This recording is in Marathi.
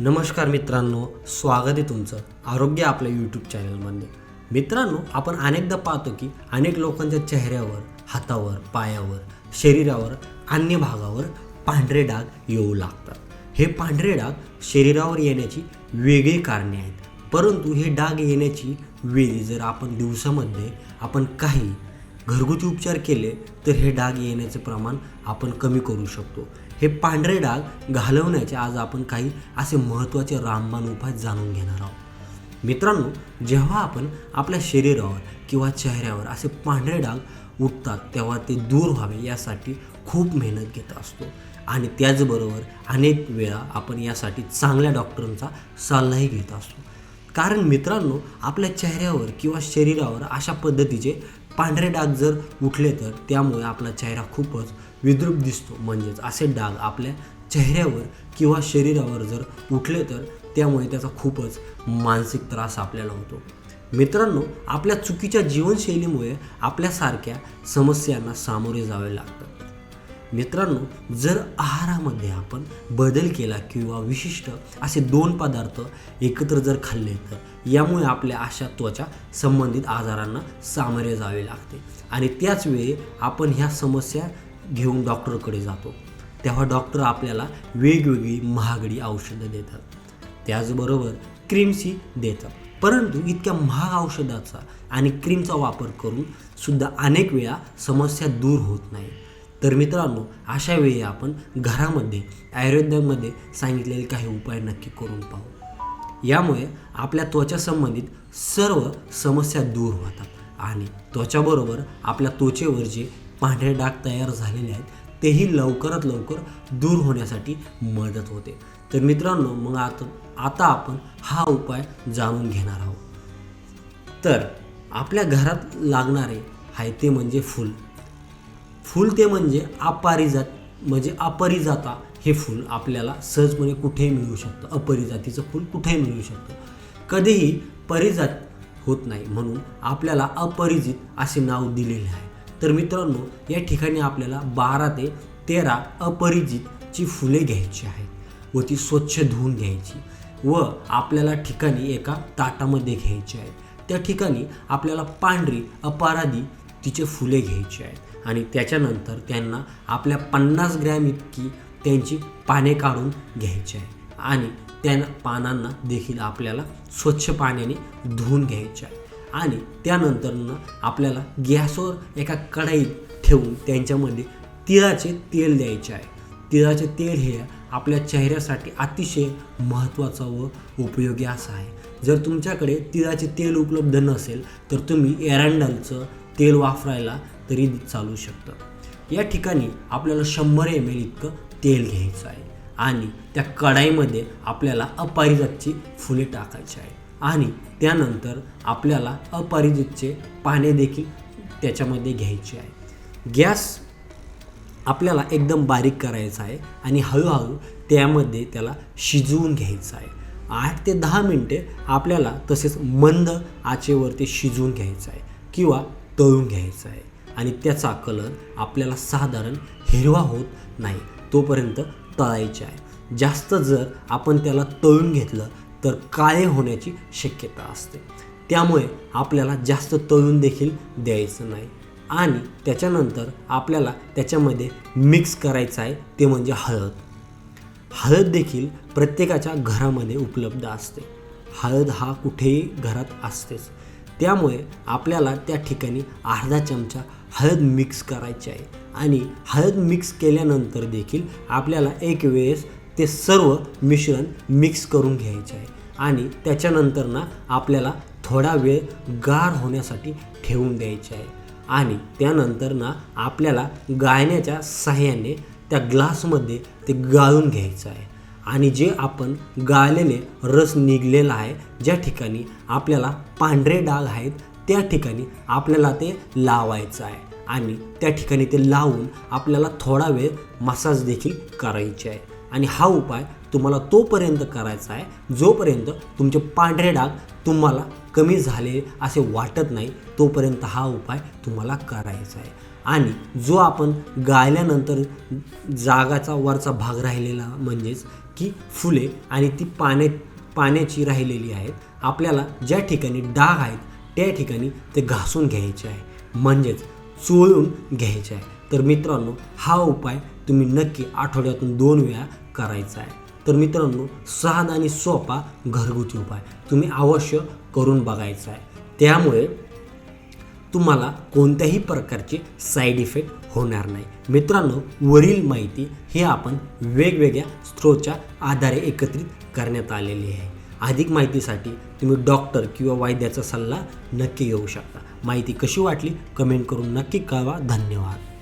नमस्कार मित्रांनो स्वागत आहे तुमचं आरोग्य आपल्या यूट्यूब चॅनलमध्ये मित्रांनो आपण अनेकदा पाहतो की अनेक लोकांच्या चेहऱ्यावर हातावर पायावर शरीरावर अन्य भागावर पांढरे डाग येऊ लागतात. हे पांढरे डाग शरीरावर येण्याची वेगळी कारणे आहेत. परंतु हे डाग येण्याची वेळी जर आपण दिवसामध्ये आपण काही घरगुती उपचार केले तर हे डाग येण्याचे प्रमाण आपण कमी करू शकतो. हे पांढरे डाग घालवण्याचे आज आपण काही असे महत्त्वाचे रामबाण उपाय जाणून घेणार आहोत. मित्रांनो जेव्हा आपण आपल्या शरीरावर किंवा चेहऱ्यावर असे पांढरे डाग उठतात तेव्हा ते दूर व्हावे यासाठी खूप मेहनत घेत असतो. आणि त्याचबरोबर अनेक वेळा आपण यासाठी चांगल्या डॉक्टरांचा सल्लाही घेत असतो. कारण मित्रांनो आपल्या चेहऱ्यावर किंवा शरीरावर अशा पद्धतीचे पांढरे डाग जर उठले तर त्यामुळे आपला चेहरा खूपच विद्रूप दिसतो. म्हणजेच असे डाग आपल्या चेहऱ्यावर किंवा शरीरावर जर उठले तर त्यामुळे त्याचा खूपच मानसिक त्रास आपल्याला होतो. मित्रांनो आपल्या चुकीच्या जीवनशैलीमुळे आपल्यासारख्या समस्यांना सामोरे जावे लागतात. मित्रांनो जर आहारामध्ये आपण बदल केला किंवा विशिष्ट असे दोन पदार्थ एकत्र जर खाल्ले तर यामुळे आपल्या अशा त्वचा संबंधित आजारांना सामोरे जावे लागते. आणि त्याच वेळी आपण ह्या समस्या घेऊन डॉक्टरकडे जातो. तेव्हा डॉक्टर आपल्याला वेगवेगळी महागडी औषधं देतात. त्याचबरोबर क्रीम्सही देतात. परंतु इतक्या महाग औषधाचा आणि क्रीमचा वापर करून सुद्धा अनेक वेळा समस्या दूर होत नाही. तर मित्रांनो अशा वेळी आपण घरामध्ये आयुर्वेदामध्ये सांगितलेले काही उपाय नक्की करून पाहू. यामुळे आपल्या त्वचा संबंधित सर्व समस्या दूर होतात आणि त्वचाबरोबर आपल्या त्वचेवर जे पांढरे डाग तयार झालेले आहेत. तेही लवकरात लवकर दूर होण्यासाठी मदत होते. तर मित्रांनो मग आता आता आपण हा उपाय जाणून घेणार आहोत. तर आपल्या घरात लागणारे आहे ते म्हणजे फूल. फूल ते म्हणजे अपरिजात म्हणजे अपरिजाता हे फूल आपल्याला सहजपणे कुठेही मिळू शकतं. अपरिजातीचं फूल कुठेही मिळू शकतं. कधीही परिजात होत नाही म्हणून आपल्याला अपरिजित असे नाव दिलेले आहे. तर मित्रांनो या ठिकाणी आपल्याला बारा ते तेरा अपरिजितची फुले घ्यायची आहेत व ती स्वच्छ धुवून घ्यायची व आपल्याला ठिकाणी एका ताटामध्ये घ्यायची आहे त्या ठिकाणी आपल्याला पांढरी अपराधी तिचे फुले घ्यायची आहेत आणि त्याच्यानंतर त्यांना आपल्या पन्नास ग्रॅम इतकी त्यांची पाने काढून घ्यायची आहे आणि त्या पानांना देखील आपल्याला स्वच्छ पाण्याने धुवून घ्यायचे आहे आणि त्यानंतरनं आपल्याला गॅसवर एका कढईत ठेवून त्यांच्यामध्ये तिळाचे तेल द्यायचे आहे. तिळाचे तेल हे आपल्या चेहऱ्यासाठी अतिशय महत्त्वाचं व उपयोगी असं आहे. जर तुमच्याकडे तिळाचे तेल उपलब्ध नसेल तर तुम्ही एरंडलचं तेल वापरायला तरी चालू शकतं. या ठिकाणी आपल्याला शंभर एम एल इतकं तेल घ्यायचं आहे आणि त्या कढाईमध्ये आपल्याला अपारिजातची फुले टाकायची आहे. आणि त्यानंतर आपल्याला अपरिजितचे पाने देखील त्याच्यामध्ये घ्यायचे आहे. गॅस आपल्याला एकदम बारीक करायचा आहे आणि हळूहळू त्यामध्ये त्याला शिजवून घ्यायचं आहे. आठ ते दहा मिनटे आपल्याला तसेच मंद आचेवरती शिजवून घ्यायचं आहे किंवा तळून घ्यायचं आहे. आणि त्याचा कलर आपल्याला साधारण हिरवा होत नाही तोपर्यंत तळायचे आहे. जास्त जर आपण त्याला तळून घेतलं तर काळे होण्याची शक्यता असते. त्यामुळे आपल्याला जास्त तळून देखील द्यायचं नाही. आणि त्याच्यानंतर आपल्याला त्याच्यामध्ये मिक्स करायचं आहे ते म्हणजे हळद. हळद देखील प्रत्येकाच्या घरामध्ये उपलब्ध असते. हळद हा कुठेही घरात असतेच. त्यामुळे आपल्याला त्या ठिकाणी अर्धा चमचा हळद मिक्स करायची आहे. आणि हळद मिक्स केल्यानंतर देखील आपल्याला एक वेळेस ते सर्व मिश्रण मिक्स करून घ्यायचे आहे. आणि त्याच्यानंतर ना आपल्याला थोडा वेळ गार होण्यासाठी ठेवून द्यायचे आहे. आणि त्यानंतर ना आपल्याला गाळण्याच्या सहाय्याने त्या ग्लासमध्ये ते गाळून घ्यायचं आहे. आणि जे आपण गाळलेले रस निघलेला आहे ज्या ठिकाणी आपल्याला पांढरे डाग आहेत त्या ठिकाणी आपल्याला ते लावायचं आहे. आणि त्या ठिकाणी ते लावून आपल्याला थोडा वेळ मसाज देखील करायचे आहे. आणि हा उपाय तुम्हाला तोपर्यंत करायचा आहे जोपर्यंत तुमचे पांढरे डाग तुम्हाला कमी झाले असे वाटत नाही तोपर्यंत हा उपाय तुम्हाला करायचा आहे. आणि जो आपण गायल्यानंतर जागाचा वरचा भाग राहिलेला म्हणजेच की फुले आणि ती पाण्या पाण्याची राहिलेली आहेत आपल्याला ज्या ठिकाणी डाग आहेत त्या ठिकाणी ते घासून घ्यायचे आहे. म्हणजेच चोळून घ्यायचे आहे. तर मित्रांनो हा उपाय तुम्ही नक्की आठवड्यातून दोन वेळा करायचा आहे. तर मित्रांनो सहज आणि सोपा घरगुती उपाय तुम्ही अवश्य करून बघायचा आहे. त्यामुळे तुम्हाला कोणत्याही प्रकारचे साईड इफेक्ट होणार नाही. मित्रांनो वरील माहिती ही आपण वेगवेगळ्या स्त्रोतच्या आधारे एकत्रित करण्यात आलेली आहे. अधिक माहितीसाठी तुम्ही डॉक्टर किंवा वैद्याचा सल्ला नक्की घेऊ शकता. माहिती कशी वाटली कमेंट करून नक्की कळवा. धन्यवाद.